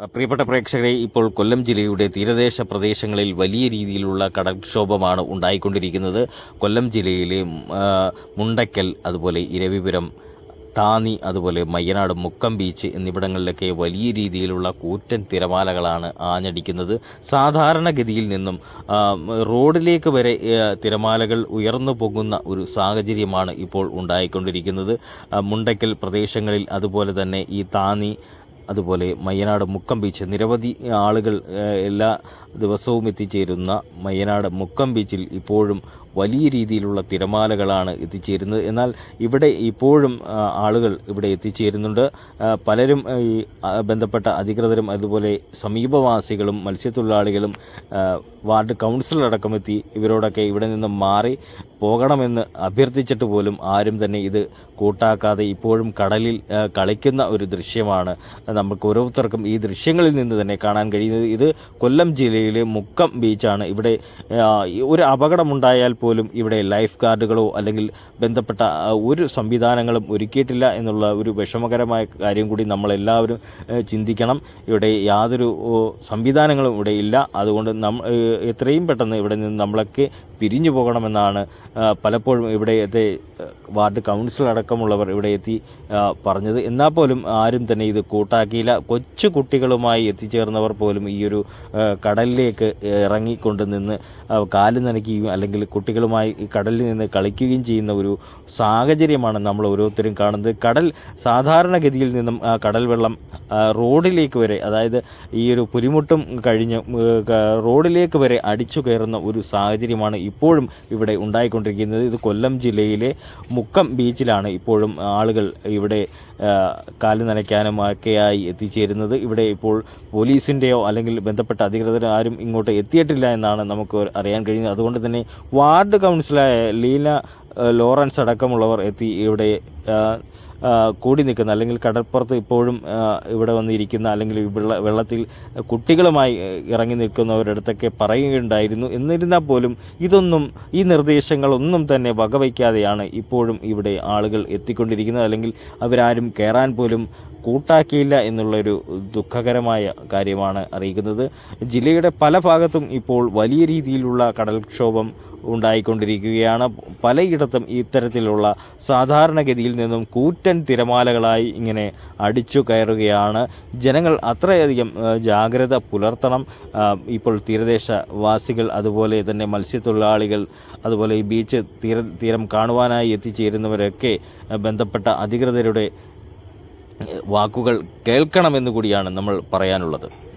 പ്രിയപ്പെട്ട പ്രേക്ഷകരെ ഇപ്പോൾ കൊല്ലം ജില്ലയുടെ തീരദേശ പ്രദേശങ്ങളിൽ വലിയ രീതിയിലുള്ള കടൽക്ഷോഭമാണ് ഉണ്ടായിക്കൊണ്ടിരിക്കുന്നത്. കൊല്ലം ജില്ലയിലെ മുണ്ടക്കൽ അതുപോലെ ഇരവിപുരം താന്നി അതുപോലെ മയ്യനാട് മുക്കം ബീച്ച് എന്നിവിടങ്ങളിലൊക്കെ വലിയ രീതിയിലുള്ള കൂറ്റൻ തിരമാലകളാണ് ആഞ്ഞടിക്കുന്നത്. സാധാരണഗതിയിൽ നിന്നും റോഡിലേക്ക് വരെ തിരമാലകൾ ഉയർന്നു പോകുന്ന ഒരു സാഹചര്യമാണ് ഇപ്പോൾ ഉണ്ടായിക്കൊണ്ടിരിക്കുന്നത്. മുണ്ടക്കൽ പ്രദേശങ്ങളിൽ അതുപോലെ തന്നെ ഈ താന്നി അതുപോലെ മയ്യനാട് മുക്കം ബീച്ച് നിരവധി ആളുകൾ എല്ലാ ദിവസവും എത്തിച്ചേരുന്ന മയ്യനാട് മുക്കം ബീച്ചിൽ ഇപ്പോഴും വലിയ രീതിയിലുള്ള തിരമാലകളാണ് എത്തിച്ചേരുന്നത്. എന്നാൽ ഇവിടെ ഇപ്പോഴും ആളുകൾ ഇവിടെ എത്തിച്ചേരുന്നുണ്ട്. പലരും ഈ ബന്ധപ്പെട്ട അധികൃതരും അതുപോലെ സമീപവാസികളും മത്സ്യത്തൊഴിലാളികളും വാർഡ് കൗൺസിലടക്കമെത്തി ഇവരോടൊക്കെ ഇവിടെ നിന്ന് മാറി പോകണമെന്ന് അഭ്യർത്ഥിച്ചിട്ട് പോലും ആരും തന്നെ ഇത് കൂട്ടാക്കാതെ ഇപ്പോഴും കടലിൽ കളിക്കുന്ന ഒരു ദൃശ്യമാണ് നമുക്ക് ഓരോരുത്തർക്കും ഈ ദൃശ്യങ്ങളിൽ നിന്ന് തന്നെ കാണാൻ കഴിയുന്നത്. ഇത് കൊല്ലം ജില്ലയിലെ മുക്കം ബീച്ചാണ്. ഇവിടെ ഒരു അപകടമുണ്ടായാൽ പോലും ഇവിടെ ലൈഫ് ഗാർഡുകളോ അല്ലെങ്കിൽ ബന്ധപ്പെട്ട ഒരു സംവിധാനങ്ങളും ഒരുക്കിയിട്ടില്ല എന്നുള്ള ഒരു വിഷമകരമായ കാര്യം കൂടി നമ്മളെല്ലാവരും ചിന്തിക്കണം. ഇവിടെ യാതൊരു സംവിധാനങ്ങളും ഇവിടെ ഇല്ല. അതുകൊണ്ട് നം എത്രയും പെട്ടെന്ന് ഇവിടെ നിന്ന് നമ്മളൊക്കെ പിരിഞ്ഞു പോകണമെന്നാണ് പലപ്പോഴും ഇവിടെത്തെ ഏ, വാർഡ് കൗൺസിൽ അടക്കമുള്ളവർ ഇവിടെ എത്തി പറഞ്ഞത്. എന്നാൽ പോലും ആരും തന്നെ ഇത് കൂട്ടാക്കിയില്ല. കൊച്ചു കുട്ടികളുമായി എത്തിച്ചേർന്നവർ പോലും ഈ ഒരു കടലിലേക്ക് ഇറങ്ങിക്കൊണ്ട് നിന്ന് കാൽ നനയ്ക്കുകയും അല്ലെങ്കിൽ കുട്ടികളുമായി ഈ കടലിൽ നിന്ന് കളിക്കുകയും ചെയ്യുന്ന ഒരു സാഹചര്യമാണ് നമ്മൾ ഓരോരുത്തരും കാണുന്നത്. കടൽ സാധാരണഗതിയിൽ നിന്നും ആ കടൽ വെള്ളം റോഡിലേക്ക് വരെ അതായത് ഈ ഒരു പുരിമുട്ടും കഴിഞ്ഞ് റോഡിലേക്ക് വരെ അടിച്ചു കയറുന്ന ഒരു സാഹചര്യമാണ് ഇപ്പോഴും ഇവിടെ ഉണ്ടായിക്കൊണ്ടിരിക്കുന്നത്. ഇത് കൊല്ലം ജില്ലയിലെ മുക്കം ബീച്ചിലാണ് ഇപ്പോഴും ആളുകൾ ഇവിടെ കാൽ നനയ്ക്കാനും ഒക്കെയായി എത്തിച്ചേരുന്നത്. ഇവിടെ ഇപ്പോൾ പോലീസിന്റെയോ അല്ലെങ്കിൽ ബന്ധപ്പെട്ട അധികൃതരോ ആരും ഇങ്ങോട്ട് എത്തിയിട്ടില്ല എന്നാണ് നമുക്ക് അറിയാൻ കഴിയുന്നത്. അതുകൊണ്ട് തന്നെ വാർഡ് കൗൺസിലായ ലീല ലോറൻസ് അടക്കമുള്ളവർ എത്തി ഇവിടെ കൂടി നിൽക്കുന്ന അല്ലെങ്കിൽ കടൽപ്പുറത്ത് ഇപ്പോഴും ഇവിടെ വന്നിരിക്കുന്ന അല്ലെങ്കിൽ വെള്ള വെള്ളത്തിൽ കുട്ടികളുമായി ഇറങ്ങി ഇറങ്ങി നിൽക്കുന്നവരടുത്തൊക്കെ പറയുകയുണ്ടായിരുന്നു. എന്നിരുന്നാൽ പോലും ഇതൊന്നും ഈ നിർദ്ദേശങ്ങളൊന്നും തന്നെ വകവയ്ക്കാതെയാണ് ഇപ്പോഴും ഇവിടെ ആളുകൾ എത്തിക്കൊണ്ടിരിക്കുന്നത്. അല്ലെങ്കിൽ അവരാരും കയറാൻ പോലും കൂട്ടാക്കിയില്ല എന്നുള്ളൊരു ദുഃഖകരമായ കാര്യമാണ് അറിയിക്കുന്നത്. ജില്ലയുടെ പല ഭാഗത്തും ഇപ്പോൾ വലിയ രീതിയിലുള്ള കടൽക്ഷോഭം ഉണ്ടായിക്കൊണ്ടിരിക്കുകയാണ്. പലയിടത്തും ഇത്തരത്തിലുള്ള സാധാരണഗതിയിൽ നിന്നും കൂറ്റൻ തിരമാലകളായി ഇങ്ങനെ അടിച്ചു കയറുകയാണ്. ജനങ്ങൾ അത്രയധികം ജാഗ്രത പുലർത്തണം. ഇപ്പോൾ തീരദേശവാസികൾ അതുപോലെ തന്നെ മത്സ്യത്തൊഴിലാളികൾ അതുപോലെ ഈ ബീച്ച് തീര തീരം കാണുവാനായി എത്തിച്ചേരുന്നവരൊക്കെ ബന്ധപ്പെട്ട അധികൃതരുടെ വാക്കുകൾ കേൾക്കണമെന്ന് കൂടിയാണ് നമ്മൾ പറയാനുള്ളത്.